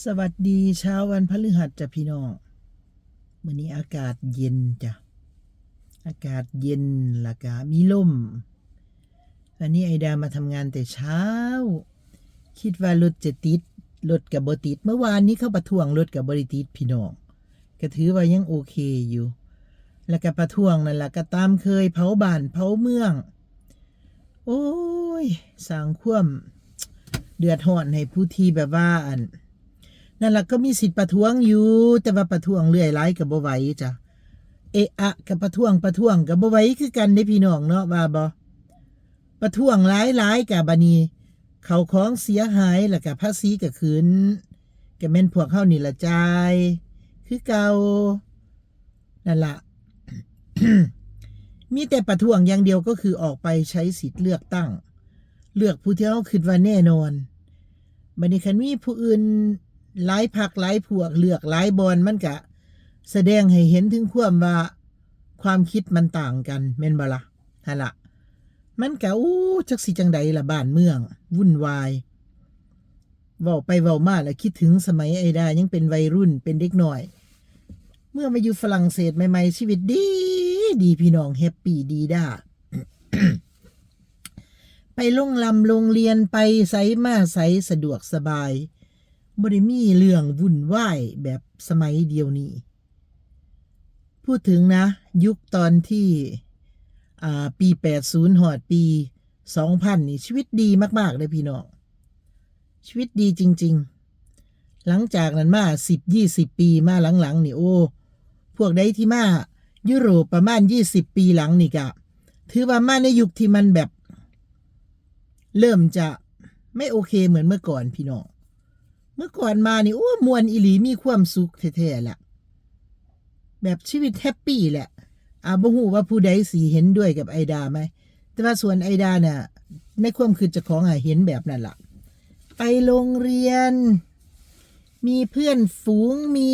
สวัสดีเช้าวันพฤหัสจ้ะพี่น้องวันนี้อากาศเย็นจ้ะ อากาศเย็นละกามีลมวันนี้ไอดามาทำงานแต่เช้า คิดว่ารถจะติดรถกับบติด เมื่อวานนี้เขาประท้วงรถกับบริติดพี่น้องก็ถือว่ายังโอเคอยู่ แล้วก็ประท้วงนั่นแหละก็ตามเคยเผาบ้านเผาเมือง โอ้ยสางควมเดือดร้อนให้ผู้ที่แบบว่าอัน นั่นแหละก็มีสิทธิ์ประท้วงอยู่ แต่ว่าประท้วงเรื่อยไร้กับบ่ไหวจ้ะเอะอะกับประท้วงประท้วงกับบ่ไหวคือกันได้พี่น้องเนาะว่าบ่ประท้วงหลายหลายกับบันีเขาของเสียหายแล้วกับภาษีก็คืนก็แม่นพวกเฮานี่ละจ่ายคือเก่านั่นล่ะมีแต่ประท้วงอย่างเดียวก็คือออกไปใช้สิทธิ์เลือกตั้ง เลือกผู้ที่เฮาคิดว่าแน่นอนบัดนี้คันมีผู้อื่น หลายพักหลายพวกเลือกหลายบอลมันกะ แสดงให้เห็นถึงความว่าความคิดมันต่างกันแม่นบ่ละฮะละมันกะอู้จักสิจังใดละบ้านเมือง วุ่นวายเว้าไปเว้ามาแล้วคิดถึงสมัยไอดายังเป็นวัยรุ่นเป็นเด็กหน่อย เมื่อมาอยู่ฝรั่งเศสใหม่ๆชีวิตดี ดีพี่น้องแฮปปี้ดีด้าไปโรงลำโรงเรียนไปไสมาไสสะดวกสบาย บ่ได้มีเรื่องวุ่นวายแบบสมัยเดียวนี้ พูดถึงนะ ยุคตอนที่ปี 80 หอดปี 2000 นี่ ชีวิตดีมาก ๆ เลยพี่น้อง ชีวิตดีจริง ๆ หลังจากนั้นมา 10 20 ปีมาหลัง ๆ นี่โอ้ พวกใดที่มา ยุโรปประมาณ 20 ปีหลังนี่กะ ถือว่ามาในยุคที่มันแบบ เริ่มจะไม่โอเคเหมือนเมื่อก่อนพี่น้อง เมื่อก่อนมานี่โอ้มวนอิหลีมีความสุขแท้ๆแหละแบบชีวิตแฮปปี้แหละอาบ่ฮู้ว่าผู้ใดสีเห็นด้วยกับไอดาไหม แต่ว่าส่วนไอดาเนี่ยในความคือจะของอะเห็นแบบนั้นล่ะไปโรงเรียน มีเพื่อนฝูงมี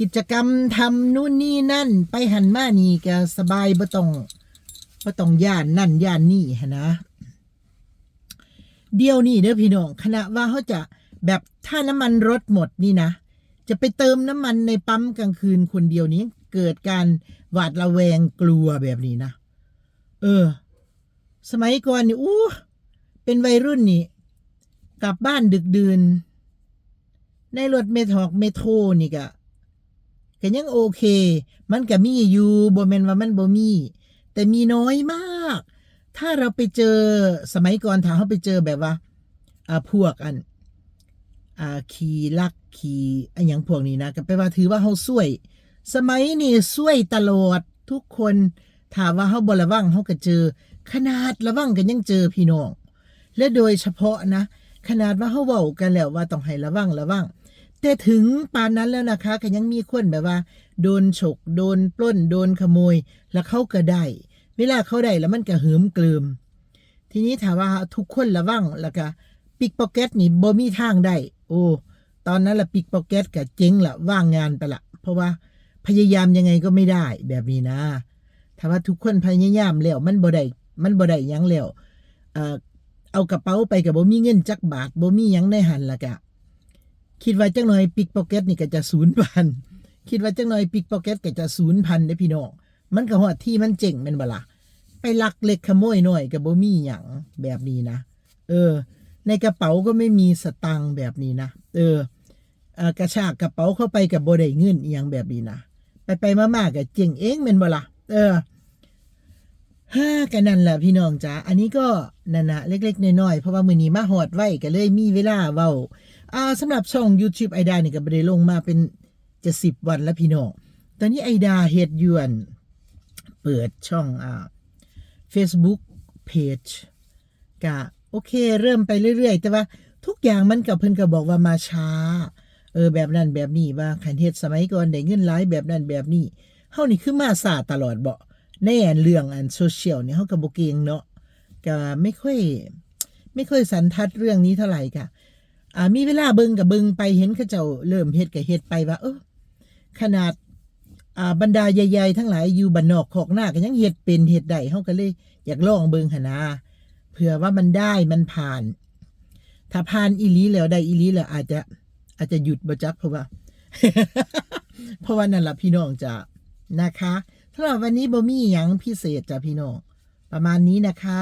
กิจกรรมทำนู่นนี่นั่น ไปหันมานี่ก็สบายบ่ต้องบ่ต้องย่านนั่นย่านนี่หนะ เดี๋ยวนี้เด้อพี่น้องขณะว่าเขาจะ แบบถ้าน้ำมันรถหมดนี่นะ จะไปเติมน้ำมันในปั๊มกลางคืนคนเดียวนี้ เกิดการหวาดระแวงกลัวแบบนี้นะ เออ สมัยก่อนนี่อู้เป็นวัยรุ่นนี่กลับบ้านดึกดื่นในรถเมทอกเมโทรนี่ก็ก็ยังโอเค มันก็มีอยู่บ่แม่นว่ามันบ่มี แต่มีน้อยมาก ถ้าเราไปเจอสมัยก่อนถ้าเขาไปเจอแบบว่าอ่าพวกอัน อ่าขี่ลักขี่อันย่างพวกนี้นะก็ไปลว่าถือว่าเขาช่วย สมัยนี้ช่วยตลอดทุกคนถามว่าเขาบระวังเขาก็เจอ ขนาดระวังกันยังเจอพี่น้องและโดยเฉพาะนะ ขนาดว่าเขาเว้ากันแล้วว่าต้องให้ระวังระวังแต่ถึงปานนั้นแล้วนะคะก็ยังมีคนแบบว่า โดนฉกโดนปล้นโดนขโมย แล้วเขาก็ได้เวลาเขาได้แล้วมันก็หิมเกลิมทีนี้ถามว่าทุกคนระวังแล้วก็ปิกพ็อกเก็ตนี่บ่มีทางได้ โอ้ตอนนั้นละปิกพ็อกเก็ตก็เจ๊งละว่างงานไปละเพราะว่าพยายามยังไงก็ไม่ได้แบบนี้นะถ้าว่าทุกคนพยายามแล้วมันบ่ได้มันบ่ได้ยังแล้วเอ่อเอากระเป๋าไปกับบ่มีเงินจักบาทบ่มียังในหันละกะ คิดว่าจังหน่อยปิกพ็อกเก็ตนี่ก็จะศูนย์พันคิดว่าจังหน่อยปิกพ็อกเก็ตก็จะศูนย์พันได้พี่น้องมันก็ฮอดที่มันเจ๋งแม่นบ่ล่ะไปลักเล็กขโมยหน่อยกับบ่มีหยังแบบนี้นะ เออ ในกระเป๋าก็ไม่มีสตังค์แบบนี้นะเออกระชากกระเป๋าเข้าไปกับโบได้เงินอหยังแบบนี้นะไปไปๆมาๆก็เจ๋งเองแม่นบ่ล่ะเออฮ่ากันนั่นแหละพี่น้องจ๋าอันนี้ก็นั่นนะเล็กๆน้อยๆเพราะว่ามือนี้มาฮอดไว้ก็เลยมีเวลาเว้าอ่าสำหรับช่อง YouTube ไอดานี่ก็บ่ได้ลงมาเป็นจะสิบวันแล้วพี่น้องตอนนี้ไอดาเฮ็ดยวน เปิดช่องอ่า Facebook Page กะ โอเค เริ่มไปเรื่อย ๆ แต่ว่าทุกอย่างมันกับเพิ่นก็บอกว่ามาช้า เออแบบนั้นแบบนี้ว่าคันเฮ็ดสมัยก่อนได้เงินหลายแบบนั้นแบบนี้เฮานี่คือมาสาตลอดบ่ในอันเรื่องอันโซเชียลนี่เฮาก็บ่เก่งเนาะก็ไม่ค่อย ไม่ค่อยสันทัดเรื่องนี้เท่าไหร่ค่ะอ่ามีเวลาเบิงกับเบิงไปเห็นเขาเจ้าเริ่มเฮ็ดก็เฮ็ดไปว่า เออขนาดอ่าบรรดาใหญ่ๆทั้งหลายอยู่บ้านนอกขอกหน้าก็ยังเฮ็ดเป็นเฮ็ดได้เฮาก็เลยอยากลองเบิงหนนา เผื่อว่ามันได้มันผ่าน ถ้าผ่านอีลีแล้วได้อีลีแล้วอาจจะ อาจจะหยุดบ่จักเพราะว่า เพราะว่านั่นล่ะพี่น้องจะนะคะสำหรับวันนี้บ่มีหยังพิเศษจ้ะพี่น้องประมาณนี้นะคะ